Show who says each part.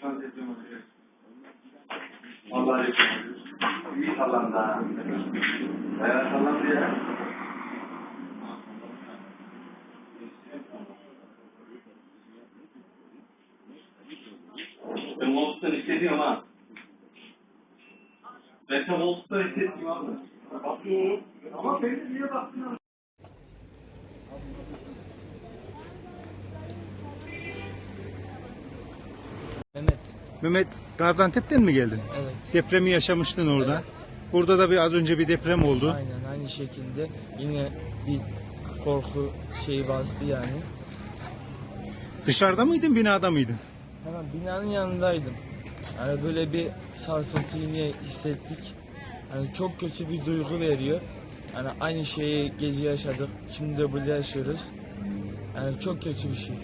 Speaker 1: Şu an deprem olacak. Vallahi deprem olacak. İyi sallandı. Bayağı sallandı ya. Ben Monster hissediyorum ha. Ben tam Monster hissediyorum abi. Bakıyorum. Ama beni niye baktın
Speaker 2: Mehmet. Gaziantep'ten mi geldin?
Speaker 3: Evet.
Speaker 2: Depremi yaşamıştın orada. Burada da bir az önce bir deprem oldu.
Speaker 3: Aynen aynı şekilde yine bir korku şeyi bastı yani.
Speaker 2: Dışarıda mıydın, binada mıydın?
Speaker 3: Hemen binanın yanındaydım. Yani böyle bir sarsıntı yine hissettik. Hani çok kötü bir duygu veriyor. Hani aynı şeyi gece yaşadık. Şimdi de burada yaşıyoruz. Yani çok kötü bir şey.